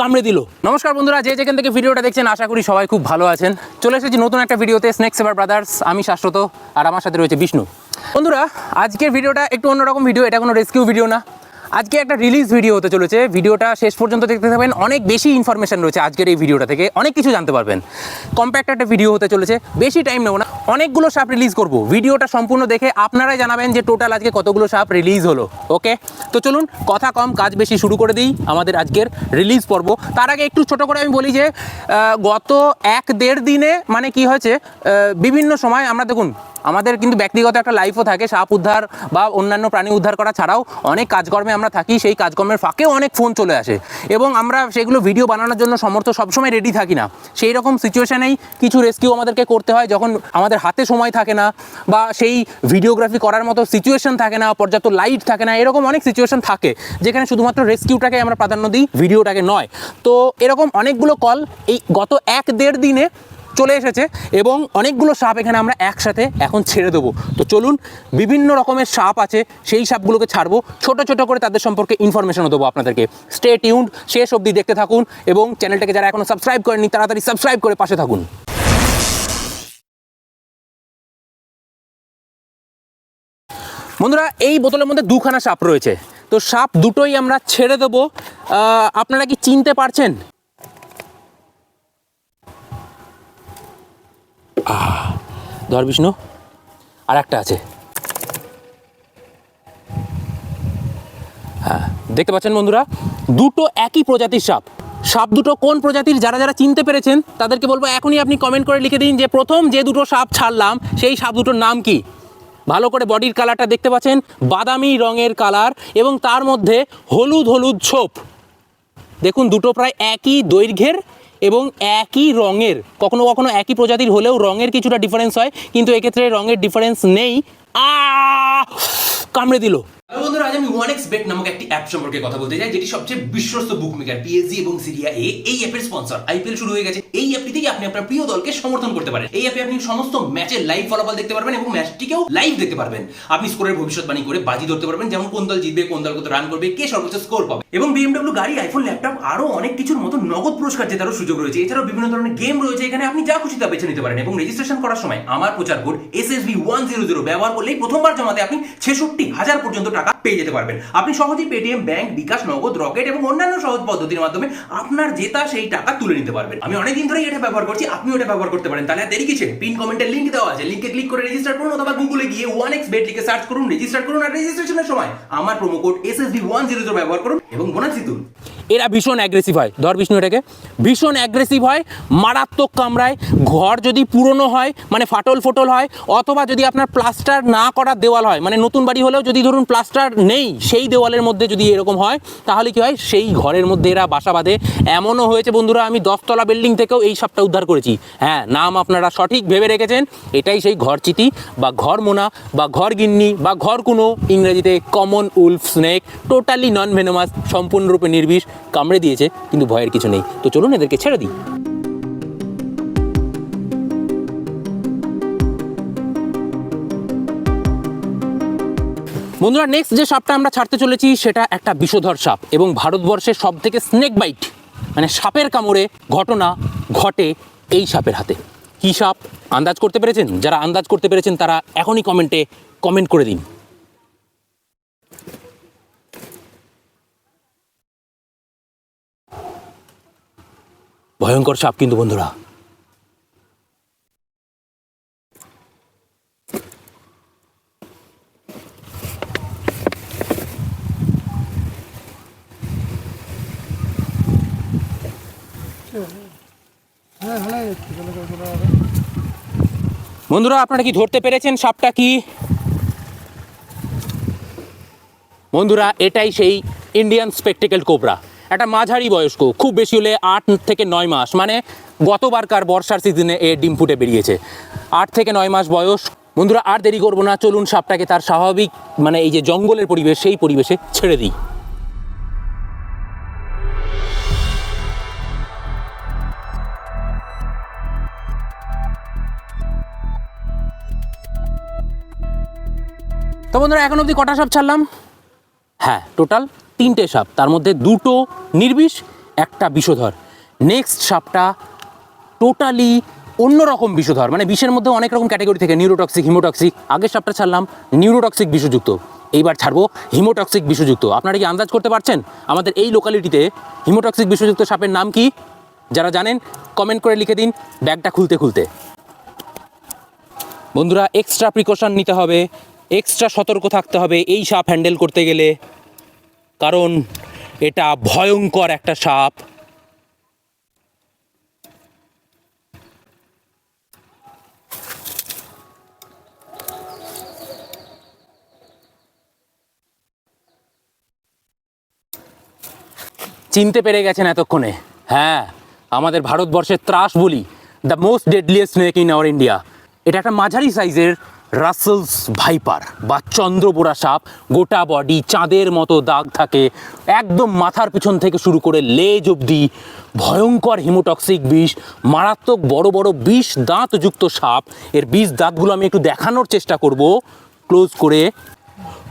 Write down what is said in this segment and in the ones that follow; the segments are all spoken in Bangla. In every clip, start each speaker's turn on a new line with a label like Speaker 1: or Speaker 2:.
Speaker 1: কামড়ে দিল। নমস্কার বন্ধুরা, যে যেখান থেকে ভিডিওটা দেখছেন, আশা করি সবাই খুব ভালো আছেন। চলে এসেছি নতুন একটা ভিডিওতে স্নেক সেভার ব্রাদার্স আমি শাশ্বত, আর আমার সাথে রয়েছে বিষ্ণু। বন্ধুরা, আজকের ভিডিওটা একটু অন্যরকম ভিডিও, এটা কোনো রেস্কিউ ভিডিও না। আজকে একটা রিলিজ ভিডিও হতে চলেছে। ভিডিওটা শেষ পর্যন্ত দেখতে থাকবেন। অনেক বেশি ইনফরমেশন রয়েছে আজকের এই ভিডিওটা থেকে। অনেক কিছু জানতে পারবেন। কম্প্যাক্ট একটা ভিডিও হতে চলেছে। বেশি টাইম নেব না। অনেকগুলো সাপ রিলিজ করব। ভিডিওটা সম্পূর্ণ দেখে আপনারাই জানাবেন যে টোটাল আজকে কতগুলো সাপ রিলিজ হলো ওকে তো চলুন, কথা কম, কাজ বেশি শুরু করে দিই আমাদের আজকের রিলিজ পর্ব। তার আগে একটু ছোট করে আমি বলি যে গত এক দেড় দিনে মানে কি হয়েছে বিভিন্ন সময় আমরা দেখুন আমাদের কিন্তু ব্যক্তিগত একটা লাইফও থাকে, সাপ উদ্ধার বা অন্যান্য প্রাণী উদ্ধার করা ছাড়াও অনেক কাজকর্মে আমরা থাকি, সেই কাজকর্মের ফাঁকেও অনেক ফোন চলে আসে। এবং আমরা সেগুলো ভিডিও বানানোর জন্য সমর্থ সবসময় রেডি থাকি না। সেই রকম সিচুয়েশানেই কিছু রেস্কিউ আমাদেরকে করতে হয় যখন আমাদের হাতে সময় থাকে না বা সেই ভিডিওগ্রাফি করার মতো সিচুয়েশন থাকে না, পর্যাপ্ত লাইট থাকে না, এরকম অনেক সিচুয়েশন থাকে, যেখানে শুধুমাত্র রেস্কিউটাকে আমরা প্রাধান্য দিই ভিডিওটাকে নয়। তো এরকম অনেকগুলো কল এই গত এক দেড় দিনে চলে এসেছে এবং অনেকগুলো সাপ এখানে আমরা একসাথে এখন ছেড়ে দেবো। তো চলুন, বিভিন্ন রকমের সাপ আছে, সেই সাপগুলোকে ছাড়বো। ছোট ছোট করে তাদের সম্পর্কে ইনফরমেশনও দেবো আপনাদেরকে। স্টে টিউন্ড শেষ অবধি দেখতে থাকুন এবং চ্যানেলটাকে যারা এখনও সাবস্ক্রাইব করেননি, তাড়াতাড়ি সাবস্ক্রাইব করে পাশে থাকুন। বন্ধুরা, এই বোতলের মধ্যে দুখানা সাপ রয়েছে। তো সাপ দুটোই আমরা ছেড়ে দেবো। আপনারা কি চিনতে পারছেন? ধর বিষ্ণু, আর একটা আছে। হ্যাঁ দেখতে পাচ্ছেন বন্ধুরা, দুটো একই প্রজাতির সাপ। সাপ দুটো কোন প্রজাতির? যারা যারা চিনতে পেরেছেন, তাদেরকে বলব এখনই আপনি কমেন্ট করে লিখে দিন যে প্রথম যে দুটো সাপ ছাড়লাম, সেই সাপ দুটোর নাম কি? ভালো করে বডির কালারটা দেখতে পাচ্ছেন, বাদামি রঙের কালার এবং তার মধ্যে হলুদ হলুদ ছোপ। দেখুন, দুটো প্রায় একই দৈর্ঘ্যের এবং একই রঙের, কখনো কখনো একই প্রজাতির হলেও রঙের কিছুটা ডিফারেন্স হয়, কিন্তু এক্ষেত্রে রঙের ডিফারেন্স নেই। আ কামড়ে দিল।
Speaker 2: বন্ধুরা আজ আমি ওয়ান এক্স বেট নামক একটি অ্যাপ সম্পর্কে কথা বলতে চাই, যেটি সবচেয়ে বিশ্বস্ত বুক মেকার পিএসজি এবং সিরিয়া এ এই অ্যাপের স্পন্সর আইপিএল শুরু হয়ে গেছে। এই আপনি আপনার প্রিয় দলকে সমর্থন করতে পারেন। এই অ্যাপে আপনি সমস্ত ম্যাচের লাইভ ফলাফল দেখতে পারবেন এবং ম্যাচটিকেও লাইভ দেখতে পারবেন। আপনি স্কোরের ভবিষ্যৎবাণী করে বাজি ধরতে পারবেন, যেমন কোন দল জিতবে, কোন দল কত রান করবে, কে সর্বোচ্চ স্কোর পাবে। এবং বিএমডব্লিউ গাড়ি আইফোন ল্যাপটপ আরও অনেক কিছুর মতো নগদ পুরস্কার জেতারও সুযোগ রয়েছে। এছাড়াও বিভিন্ন ধরনের গেম রয়েছে, এখানে আপনি যা খুশি তা বেছে নিতে পারেন এবং রেজিস্ট্রেশন করার সময় আমার প্রচার code S S V one zero zero ব্যবহার করলেই প্রথমবার জমাতে আপনি ছেষট্টি হাজার পর্যন্ত টাকা পেয়ে যেতে পারবেন। আপনি সহজেই পেটিএম ব্যাংক বিকাশ, নগদ, রকেট এবং অন্যান্য সহজ পদ্ধতির মাধ্যমে আপনার যেটা সেই টাকা তুলে নিতে পারবেন। আমি অনেকদিন ধরেই এটা ব্যবহার করছি, আপনিও এটা ব্যবহার করতে পারেন। তাহলে দেরি কিছু পিন কমেন্টের লিঙ্ক দেওয়া আছে। লিঙ্কে ক্লিক করে রেজিস্টার করুন অথবা গুগলে গিয়ে ওয়ান এক্স বেট লিখে সার্চ করুন রেজিস্টার করুন আর রেজিস্ট্রেশনের সময় আমার promo code S S V one zero zero ব্যবহার করুন এবং বোনাস জিতুন
Speaker 1: এরা ভীষণ অ্যাগ্রেসিভ হয়। ধর বিষ্ণু এটাকে। ভীষণ অ্যাগ্রেসিভ হয়, মারাত্মক কামড়ায়, ঘর যদি পুরনো হয় মানে ফাটল ফোটল হয়, অথবা যদি আপনার প্লাস্টার না করা দেওয়াল হয় মানে নতুন বাড়ি হলেও যদি ধরুন প্লাস্টার নেই, সেই দেওয়ালের মধ্যে যদি এরকম হয়, তাহলে কি হয়? সেই ঘরের মধ্যে এরা বাসা বাঁধে। এমনও হয়েছে বন্ধুরা, আমি দশতলা বিল্ডিং থেকেও এই সাপটা উদ্ধার করেছি। হ্যাঁ নাম আপনারা সঠিক ভেবে রেখেছেন। এটাই সেই ঘর ঘরচিতি বা ঘর মোনা বা ঘর গিন্নি বা ঘর কোনো, ইংরেজিতে common wolf snake totally non venomous সম্পূর্ণরূপে নির্বিষ। কামড়ে দিয়েছে, কিন্তু ভয়ের কিছু নেই। তো চলুন এদেরকে ছেড়ে দিই। বন্ধুরা নেক্সট যে সাপটা আমরা ছাড়তে চলেছি, সেটা একটা বিষধর সাপ এবং ভারতবর্ষের সব থেকে স্নেক বাইট মানে সাপের কামড়ে ঘটনা ঘটে এই সাপের হাতে। কী সাপ? আন্দাজ করতে পেরেছেন? যারা আন্দাজ করতে পেরেছেন, তারা এখনই কমেন্টে কমেন্ট করে দিন। ভয়ঙ্কর সাপ কিন্তু বন্ধুরা। বন্ধুরা, আপনারা কি ধরতে পেরেছেন সাপটা কি? বন্ধুরা, এটাই সেই ইন্ডিয়ান স্পেকটিক্যাল কোবরা একটা মাঝারি বয়স্ক, খুব বেশি হলে আট থেকে নয় মাস। মানে গতবারকার বর্ষার সিজনে এ ডিম ফুটে বেরিয়েছে। আট থেকে নয় মাস বয়স। বন্ধুরা, আর দেরি করব না, চলুন সাপটাকে তার স্বাভাবিক মানে এই যে জঙ্গলের পরিবেশ, সেই পরিবেশে ছেড়ে দিই। তো বন্ধুরা, এখন অবধি কটা সাপ ছাড়লাম? হ্যাঁ টোটাল তিনটে সাপ, তার মধ্যে দুটো নির্বিষ, একটা বিষধর। নেক্সট সাপটা টোটালি অন্যরকম বিষধর মানে বিষের মধ্যে অনেক রকম ক্যাটাগরি থেকে নিউরোটক্সিক হিমোটক্সিক আগের সাপটা ছাড়লাম নিউরোটক্সিক বিষযুক্ত। এইবার ছাড়বো হিমোটক্সিক বিষযুক্ত। আপনারা কি আন্দাজ করতে পারছেন? আমাদের এই লোকালিটিতে হিমোটক্সিক বিষযুক্ত সাপের নাম কি? যারা জানেন কমেন্ট করে লিখে দিন, ব্যাগটা খুলতে খুলতে। বন্ধুরা এক্সট্রা প্রিকশন নিতে হবে এক্সট্রা সতর্ক থাকতে হবে, এই সাপ হ্যান্ডেল করতে গেলে। কারণ এটা ভয়ঙ্কর একটা সাপ। চিনতে পেরে গেছেন এতক্ষণে? হ্যাঁ আমাদের ভারতবর্ষের ত্রাস বলি the most deadliest snake in our India এটা একটা মাঝারি সাইজের রাসেলস ভাইপার বা চন্দ্রপোড়া সাপ গোটা বডি চাঁদের মতো দাগ থাকে, একদম মাথার পিছন থেকে শুরু করে লেজ অবধি, ভয়ঙ্কর হিমোটক্সিক বিষ, মারাত্মক বড় বড় বিষ দাঁতযুক্ত সাপ। এর বিষ দাঁতগুলো আমি একটু দেখানোর চেষ্টা করব। ক্লোজ করে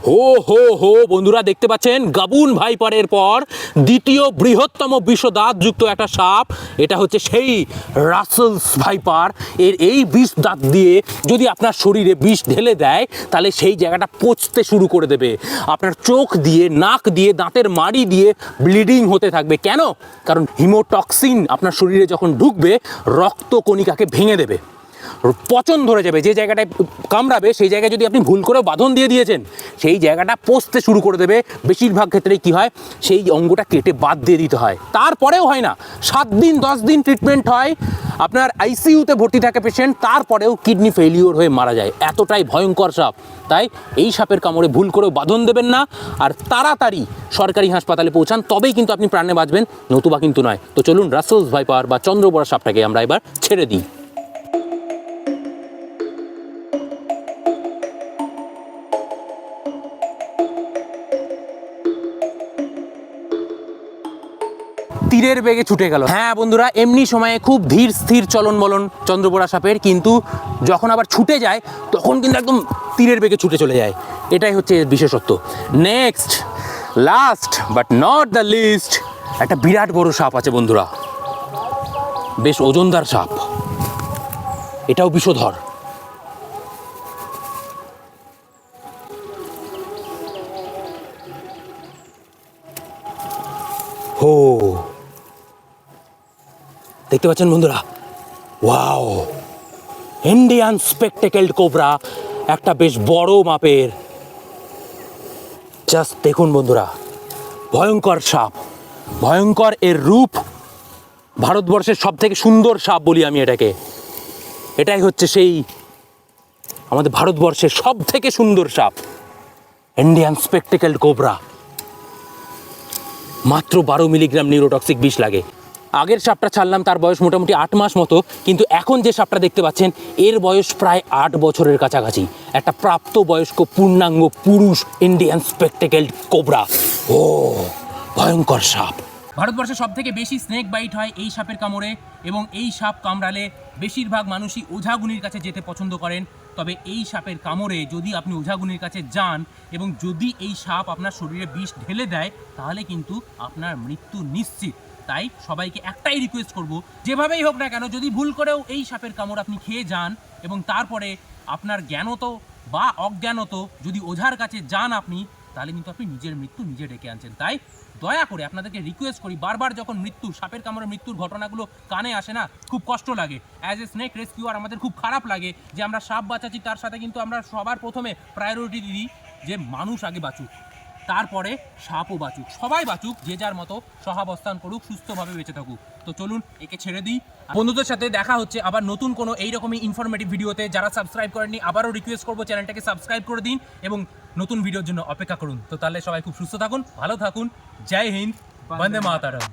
Speaker 1: হো হো হো, বন্ধুরা দেখতে পাচ্ছেন, গাবুন ভাইপারের পর দ্বিতীয় বৃহত্তম বিষদাঁত যুক্ত একটা সাপ, এটা হচ্ছে সেই রাসেলস ভাইপার। এর এই বিষ দাঁত দিয়ে যদি আপনার শরীরে বিষ ঢেলে দেয়, তাহলে সেই জায়গাটা পচতে শুরু করে দেবে। আপনার চোখ দিয়ে, নাক দিয়ে, দাঁতের মাড়ি দিয়ে ব্লিডিং হতে থাকবে। কেন? কারণ হিমোটক্সিন আপনার শরীরে যখন ঢুকবে, রক্ত কণিকাকে ভেঙে দেবে। পচন ধরে যাবে, যে জায়গাটায় কামড়াবে, সেই জায়গায় যদি আপনি ভুল করে বাঁধন দিয়ে দিয়েছেন, সেই জায়গাটা পচতে শুরু করে দেবে। বেশিরভাগ ক্ষেত্রে কি হয়? সেই অঙ্গটা কেটে বাদ দিয়ে দিতে হয়। তারপরেও হয় না। সাত দিন, দশ দিন ট্রিটমেন্ট হয়। আপনার আইসিইউতে ভর্তি থাকে পেশেন্ট তারপরেও কিডনি ফেলিওর হয়ে মারা যায়। এতটাই ভয়ঙ্কর সাপ। তাই এই সাপের কামড়ে ভুল করেও বাঁধন দেবেন না। আর তাড়াতাড়ি সরকারি হাসপাতালে পৌঁছান, তবেই কিন্তু আপনি প্রাণে বাঁচবেন। নতুবা কিন্তু নয়। তো চলুন রাসেলস ভাইপার বা চন্দ্রবড়া সাপটাকে আমরা এবার ছেড়ে দিই। তীরের বেগে ছুটে গেল। হ্যাঁ বন্ধুরা, এমনি সময়ে খুব ধীর, স্থির চলন বলন চন্দ্রপোড়া সাপের কিন্তু যখন আবার ছুটে যায়, তখন কিন্তু একদম তীরের বেগে ছুটে চলে যায়। এটাই হচ্ছে এর বিশেষত্ব। Next last but not the least একটা বিরাট বড় সাপ আছে বন্ধুরা। বেশ ওজনদার সাপ। এটাও বিষধর। হো দেখতে পাচ্ছেন বন্ধুরা? ওয়াও ইন্ডিয়ান স্পেকটেকেলড কোবরা একটা বেশ বড় মাপের। জাস্ট দেখুন বন্ধুরা, ভয়ঙ্কর সাপ। ভয়ঙ্কর এর রূপ ভারতবর্ষের সব থেকে সুন্দর সাপ বলি আমি এটাকে। এটাই হচ্ছে সেই আমাদের ভারতবর্ষের সব থেকে সুন্দর সাপ ইন্ডিয়ান স্পেকটেকেলড কোবরা মাত্র বারো মিলিগ্রাম নিউরোটক্সিক বিষ লাগে। আগের সাপটা ছাড়লাম, তার বয়স মোটামুটি আট মাস মতো, কিন্তু এখন যে সাপটা দেখতে পাচ্ছেন, এর বয়স প্রায় আট বছরের কাছাকাছি। একটা প্রাপ্ত বয়স্ক পূর্ণাঙ্গ পুরুষ ইন্ডিয়ান স্পেকটেকেল কোবরা ও, ভয়ঙ্কর সাপ। ভারতবর্ষে সব থেকে বেশি স্নেক বাইট হয় এই সাপের কামড়ে, এবং এই সাপ কামড়ালে বেশিরভাগ মানুষই ওঝাগুনির কাছে যেতে পছন্দ করেন। তবে এই সাপের কামড়ে যদি আপনি ওঝাগুনির কাছে যান, এবং যদি এই সাপ আপনার শরীরে বিষ ঢেলে দেয়, তাহলে কিন্তু আপনার মৃত্যু নিশ্চিত। তাই সবাইকে একটাই রিকোয়েস্ট করব, যেভাবেই হোক না কেন, যদি ভুল করেও এই সাপের কামড় আপনি খেয়ে যান এবং তারপরে আপনার জ্ঞানত বা অজ্ঞানত যদি ওঝার কাছে যান আপনি, তাহলে কিন্তু আপনি নিজের মৃত্যু নিজে ডেকে আনছেন। তাই দয়া করে আপনাদেরকে রিকোয়েস্ট করি, বারবার যখন মৃত্যু, সাপের কামড়ে মৃত্যুর ঘটনাগুলো কানে আসে না, খুব কষ্ট লাগে। অ্যাজ এ স্নেক রেস্কিউয়ার আমাদের খুব খারাপ লাগে যে আমরা সাপ বাঁচাচ্ছি, তার সাথে কিন্তু আমরা সবার প্রথমে প্রায়োরিটি দিই যে মানুষ আগে বাঁচুক। তারপরে সাপও বাঁচুক, সবাই বাঁচুক, যে যার মতো সহাবস্থান করুক, সুস্থভাবে বেঁচে থাকুক। তো চলুন, একে ছেড়ে দিই। বন্ধুদের সাথে দেখা হচ্ছে আবার নতুন কোনো এইরকমই ইনফরমেটিভ ভিডিওতে। যারা সাবস্ক্রাইব করেননি, আবারও রিকোয়েস্ট করব চ্যানেলটাকে সাবস্ক্রাইব করে দিন এবং নতুন ভিডিওর জন্য অপেক্ষা করুন। তো তাহলে সবাই খুব সুস্থ থাকুন, ভালো থাকুন। জয় হিন্দ, বন্দে মাতারম।